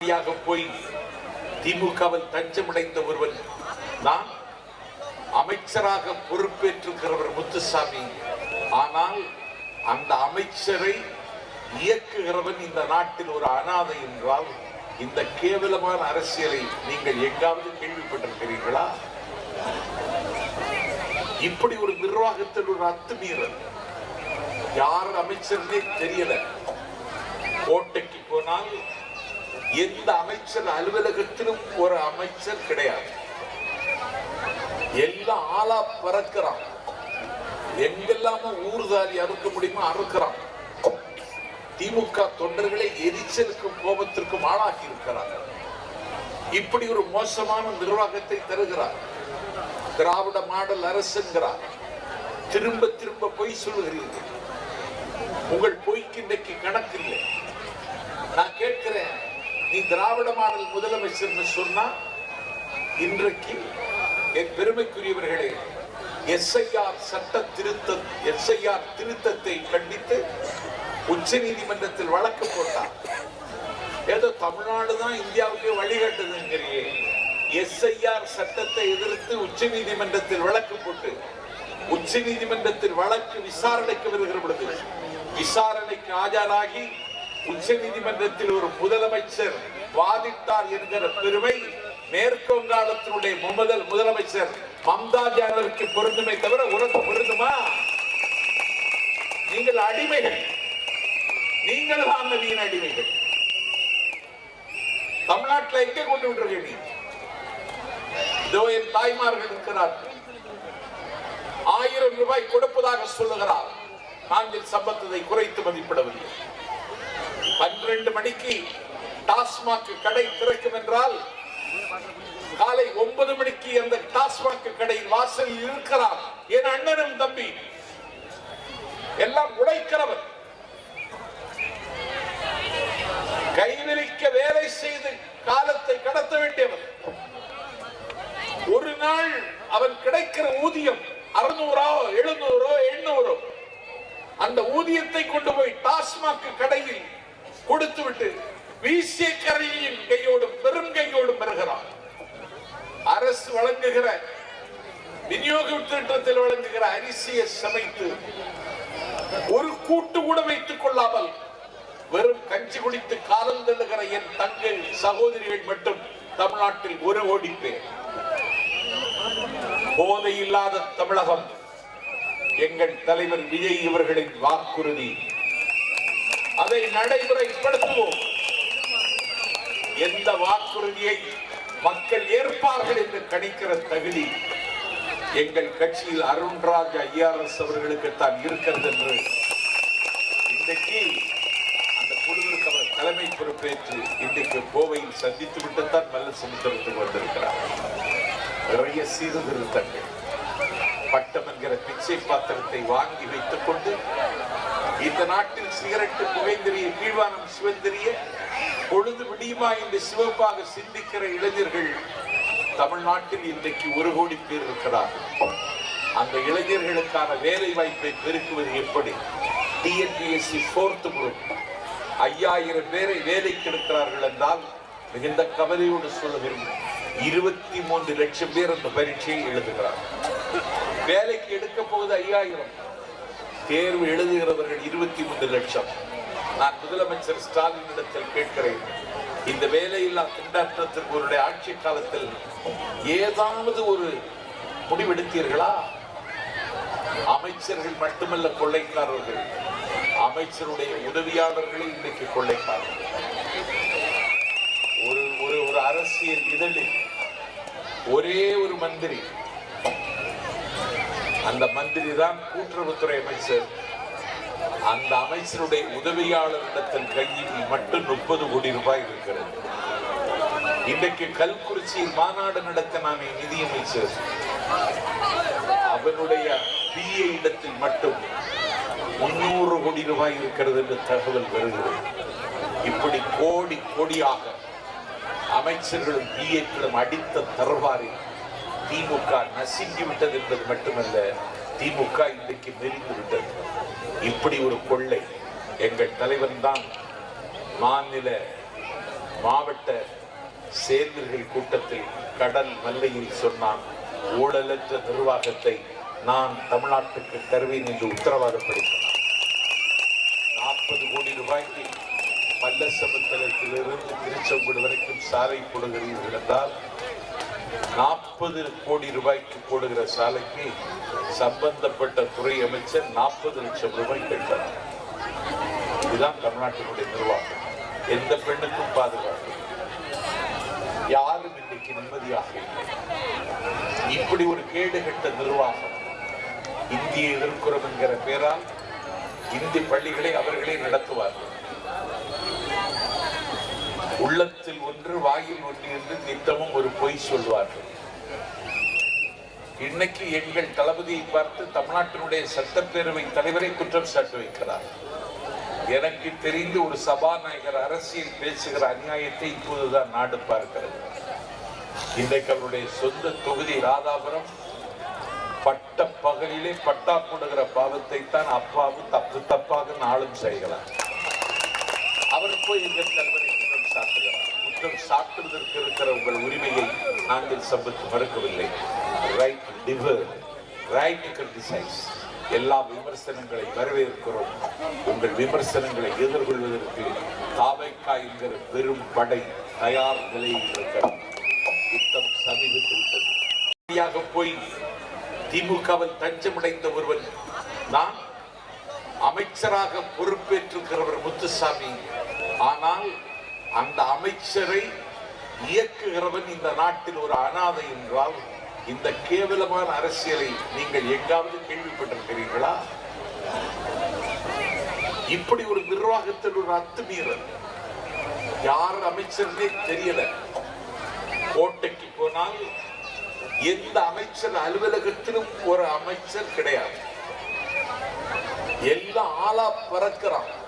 போய் திமுகவில் தஞ்சமடைந்த ஒருவன் நான் அமைச்சராக பொறுப்பேற்றிருக்கிறவர் முத்துசாமி. ஆனால் அந்த அமைச்சரை இயக்குகிறவன் இந்த நாட்டில் ஒரு அனாதை என்றால் இந்த கேவலமான அரசியலை நீங்கள் எங்காவது கேள்விப்பட்டிருக்கிறீர்களா? இப்படி ஒரு நிர்வாகத்தில் ஒரு அத்துமீறல். யார் அமைச்சர்னே தெரியல. கோட்டைக்கு போனால் எந்த அமைச்சர் அலுவலகத்திலும் ஒரு அமைச்சர் கிடையாது. எல்லாம் ஆளா பறக்கிறான்? எங்கெல்லாம ஊர்தாரி அறுக்க முடியுமோ அறுக்கிறான். திமுக தொண்டர்களை எரிச்சலுக்கும் கோபத்திற்கும் ஆளாகி இருக்கிறார்கள் இப்படி ஒரு மோசமான நிர்வாகத்தை தருகிறார். திராவிட மாடல் அரசுங்கிறார். திரும்ப திரும்ப பொய் சொல்லுகிறீர்கள். உங்கள் பொய்க்கு இன்றைக்கு கணக்கு இல்லை. நான் கேட்கிறேன் நீ திராவிட மாடல் முதலமைச்சர் சொன்னா இன்றைக்கு என் பெருமைக்குரியவர்களே எஸ்ஐஆர் சட்ட திருத்த எஸ்ஐஆர் திருத்தத்தை கண்டித்து உச்ச நீதிமன்றத்தில் வழக்கு போட்டார். ஏதோ தமிழ்நாடு தான் இந்தியாவுக்கு வழிகாட்டுதுங்கிறியே. எஸ்ஐஆர் சட்டத்தை எதிர்த்து உச்ச நீதிமன்றத்தில் வழக்கு போட்டு உச்ச நீதிமன்றத்தில் வழக்கு விசாரணைக்கு வருகிற பொழுது விசாரணைக்கு ஆஜராகி உச்ச நீதிமன்றத்தில் ஒரு முதலமைச்சர் வாதிட்டார் என்கிற பெருமை மேற்கு வங்காளத்தினுடைய முதல் முதலமைச்சர் மம்தா ஜானருக்கு பொருந்துமே தவிர உனக்கு பொருந்துமா? நீங்கள் அடிமைகள். நீங்கள் தான் நதியின் அடிமைகள். தமிழ்நாட்டில் எங்கே கொண்டு விட்டுருக்க நீ? இதோ என் தாய்மார்கள் இருக்கிறார்கள். ஆயிரம் ரூபாய் கொடுப்பதாக சொல்லுகிறார். நாங்கள் சம்பத்தத்தை குறைத்து மதிப்பிடவில்லை. பன்னிரண்டு மணிக்கு டாஸ்மாக் கடை திறக்கும் என்றால் காலை ஒன்பது மணிக்கு அந்த டாஸ்மாக் கடை வாசலில் இருக்கலாம் என் அண்ணனும் தம்பி. எல்லாம் உழைக்கிறவர். கைவிரிக்க வேலை செய்து காலத்தை கடத்த வேண்டியவர். ஒரு நாள் அவன் கிடைக்கிற ஊதியம் அறுநூறோ எழுநூறோ எண்ணூறோ. அந்த ஊதியத்தை கொண்டு போய் டாஸ்மாக் கடையில் கொடுத்து விட்டு வீசிய கரையின் கையோடும் பெரும் கையோடும் பெறுகிறான் அரசு வழங்குகிற விநியோக திட்டத்தில் வழங்குகிற அரிசியை சமைத்து ஒரு கூட்டு கூட வைத்துக் கொள்ளாமல் வெறும் கஞ்சி குடித்து காலம் தள்ளுகிற என் தங்கை சகோதரிகள் மட்டும் தமிழ்நாட்டில் ஒரு கோடி பேர். போதை இல்லாத தமிழகம். எங்கள் தலைவர் விஜய் இவர்களின் வாக்குறுதி. அதை நடைமுறைப்படுத்துவோம். எந்த வாக்குறுதியை மக்கள் ஏற்பார்கள் என்று கணிக்கிற தகுதி எங்கள் கட்சியில் அருண்ராஜ் ஐஆர்எஸ் அவர்களுக்கு தான் இருக்கிறது என்று இன்றைக்கு அந்த குழுவிற்கு அவர் தலைமை பொறுப்பேற்று இன்றைக்கு கோவையில் சந்தித்து விட்டுத்தான் நல்ல சமுத்திரத்துக்கு வந்திருக்கிறார். நிறைய சீர்திருத்தங்கள். பட்டம் என்கிற பிச்சை பாத்திரத்தை வாங்கி வைத்துக் கொண்டு இந்த நாட்டில் சிகரெட்டு புகைந்திரிய கீழ்வானம் சிவந்திரிய பொழுது விடியுமா என்று சிவப்பாக சிந்திக்கிற இளைஞர்கள் தமிழ்நாட்டில் இன்றைக்கு ஒரு கோடி பேர் இருக்கிறார்கள். அந்த இளைஞர்களுக்கான வேலை வாய்ப்பை பெருக்குவது எப்படி? டிஎன்பிஎஸ்சி போர்த் குரூப் ஐயாயிரம் பேரை வேலைக்கு எடுக்கிறார்கள் என்றால் மிகுந்த கவலையோடு சொல்ல விரும்பும் இருபத்தி மூன்று லட்சம் பேர் அந்த பரீட்சையை எழுதுகிறார் வேலைக்கு எடுக்க போவது ஐயாயிரம். தேர்வு எழுதுகிறவர்கள் இருபத்தி மூன்று லட்சம். நான் முதலமைச்சர் ஸ்டாலின் இடத்தில் கேட்கிறேன். இந்த வேலையில்லா திண்டாட்டத்திற்கு அவருடைய ஆட்சி காலத்தில் ஏதாவது ஒரு முடிவெடுத்தீர்களா? அமைச்சர்கள் மட்டுமல்ல கொள்ளைக்காரர்கள். அமைச்சருடைய உதவியாளர்களை இன்றைக்கு கொள்ளைக்காரர்கள். ஒரு ஒரு ஒரு அரசியல் இதழில் ஒரே ஒரு மந்திரி அந்த மந்திரி தான் கூட்டுறவுத்துறை அமைச்சர். அந்த அமைச்சருடைய உதவியாளரிடத்தில் கையில் மட்டும் முப்பது கோடி ரூபாய் இருக்கிறது. இன்றைக்கு கல்குறிச்சியில் மாநாடு நடத்தினானே நிதியமைச்சர் அவனுடைய பிஏ இடத்தில் மட்டும் முன்னூறு கோடி ரூபாய் இருக்கிறது என்று தகவல் வருகிறது. இப்படி கோடி கோடியாக அமைச்சர்களும் பிஏக்களும் அடித்த தரவாரில் திமுக நசுங்கி விட்டது என்பது மட்டுமல்ல திமுக இன்றைக்கு மெரிந்து விட்டது. இப்படி ஒரு கொள்ளை எங்கள் தலைவன் தான் மாநில மாவட்ட சேர்ந்தர்கள் கூட்டத்தில் கடல் மல்லையில் சொன்னான் ஊழலற்ற நிர்வாகத்தை நான் தமிழ்நாட்டுக்கு தருவேன் என்று உத்தரவாதப்படுத்தினார் நாற்பது கோடி ரூபாய்க்கு பல்லசமுத்திரத்திலிருந்து திருச்செங்கோடு வரைக்கும் சாலை போடுகிறீர்கள் என்றால் நாற்பது கோடி ரூபாய்க்கு போடுகிற சாலைக்கு சம்பந்தப்பட்ட துறை அமைச்சர் நாற்பது லட்சம் ரூபாய் கேட்டார் இதுதான் தமிழ்நாட்டினுடைய நிர்வாகம். எந்த பெண்ணுக்கும் பாதுகாப்பு. யாரும் இன்னைக்கு நிம்மதியாக இல்லை. இப்படி ஒரு கேடுகட்ட நிர்வாகம் இந்திய எதிர்க்கிறோம் என்கிற பெயரால் இந்தி பள்ளிகளை அவர்களே நடத்துவார்கள். உள்ளத்தில் ஒன்று வாயில் ஒன்று என்று நித்தமும் ஒரு பொய் சொல்வார்கள். இன்னைக்கு எங்கள் தளபதியை பார்த்து தமிழ்நாட்டினுடைய சட்டப்பேரவை தலைவரை குற்றம் சாட்டு வைக்கிறார். எனக்கு தெரிந்து ஒரு சபாநாயகர் அரசியல் பேசுகிற அநியாயத்தை இப்போதுதான் நாடு பார்க்கிறது. இன்றைக்கு அவருடைய சொந்த தொகுதி ராதாபுரம் பட்ட பகலிலே பட்டா போடுகிற பாவத்தை தான் அப்பாவும் தப்பு தப்பாக நாளும் செய்கிறார். அவர் போய் எங்கள் தலைவர் சாட்டுகிறார் குற்றம் சாட்டுவதற்கு இருக்கிற உங்கள் உரிமையை நாங்கள் சபித்து மறுக்கவில்லை. ரைட் டிவர் ரைட் கிரிட்டிசைஸ் எல்லா விமர்சனங்களை வரவேற்கிறோம். உங்கள் விமர்சனங்களை எதிர்கொள்வதற்கு தாவைக்கா என்கிற பெரும் படை தயார் நிலையில் இருக்கிறது. யுத்தம் சமீபத்தில் விட்டது சரியாக போய் திமுகவில் தஞ்சமடைந்த ஒருவன் நான் அமைச்சராக பொறுப்பேற்றிருக்கிறவர் முத்துசாமி. ஆனால் அந்த அமைச்சரை இயக்குகிறவன் இந்த நாட்டில் ஒரு அனாதை என்றால் இந்த கேவலமான அரசியலை நீங்கள் எங்காவது கேள்விப்பட்டிருக்கிறீர்களா? இப்படி ஒரு நிர்வாகத்தில் ஒரு அத்துமீறல். யார் அமைச்சர்னே தெரியல. கோட்டைக்கு போனால் எந்த அமைச்சர் அலுவலகத்திலும் ஒரு அமைச்சர் கிடையாது. எல்லாம் ஆளா பறக்கிறான்.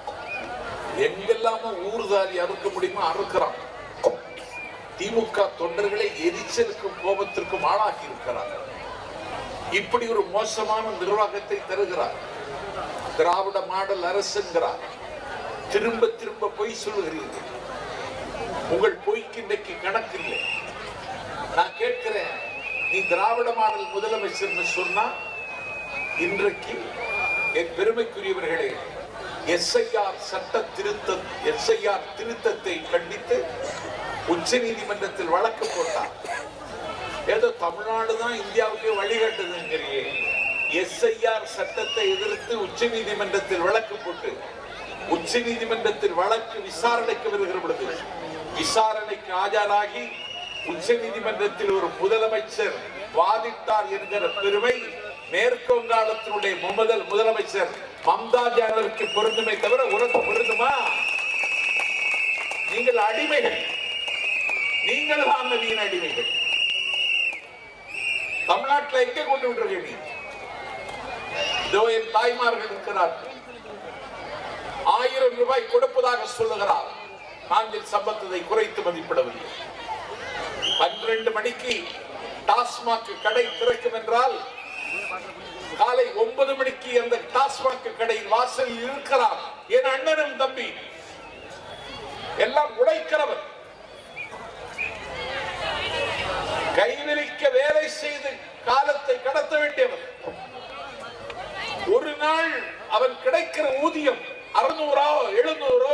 எங்கெல்லாம ஊர்தாரி அறுக்க முடியுமோ அறுக்கிறான். திமுக தொண்டர்களை எரிச்சலுக்கும் கோபத்திற்கும் ஆளாக்கி இருக்கிறார். இப்படி ஒரு மோசமான நிர்வாகத்தை தருகிறார். திராவிட மாடல் அரசுங்கிறார். திரும்ப திரும்ப பொய் சொல்லுகிறீர்கள். உங்கள் பொய்க்கு இன்றைக்கு கணக்கு இல்லை. நான் கேட்கிறேன் நீ திராவிட மாடல் முதலமைச்சர்னு சொன்னா இன்றைக்கு என் பெருமைக்குரியவர்களே எஸ்ஐஆர் சட்ட திருத்த எஸ்ஐஆர் திருத்தத்தை கண்டித்து உச்ச நீதிமன்றத்தில் வழக்கு போட்டார். ஏதோ தமிழ்நாடு தான் இந்தியாவுக்கு வழிகாட்டுதுங்கிறியே எஸ்ஐஆர் சட்டத்தை எதிர்த்து உச்ச நீதிமன்றத்தில் வழக்கு போட்டு உச்ச நீதிமன்றத்தில் வழக்கு விசாரணைக்கு வருகிற பொழுது விசாரணைக்கு ஆஜராகி உச்ச நீதிமன்றத்தில் ஒரு முதலமைச்சர் வாதிட்டார் என்கிற பெருமை மேற்கு வங்காளத்தினுடைய முதல் முதலமைச்சர் மம்தா ஜானருக்கு பொருந்துமே தவிர உனக்கு பொருந்துமா? நீங்கள் அடிமைகள். நீங்கள் தான் நவீன அடிமைகள். தமிழ்நாட்டில் எங்கே கொண்டு விட்டுருக்க நீ? இதோ என் தாய்மார்கள் இருக்கிறார்கள் ஆயிரம் ரூபாய் கொடுப்பதாக சொல்லுகிறார். நாங்கள் சம்பத்தத்தை குறைத்து மதிப்பிடவில்லை. பன்னிரண்டு மணிக்கு டாஸ்மாக் கடை திறக்கும் என்றால் காலை ஒன்பது மணிக்கு அந்த டாஸ்மாக் கடை வாசலில் இருக்கிறார் என் அண்ணனும் தம்பி. எல்லாம் உழைக்கிறவர். கைவிரிக்க வேலை செய்து காலத்தை கடத்த வேண்டியவர். ஒரு நாள் அவன் கிடைக்கிற ஊதியம் அறுநூறோ எழுநூறோ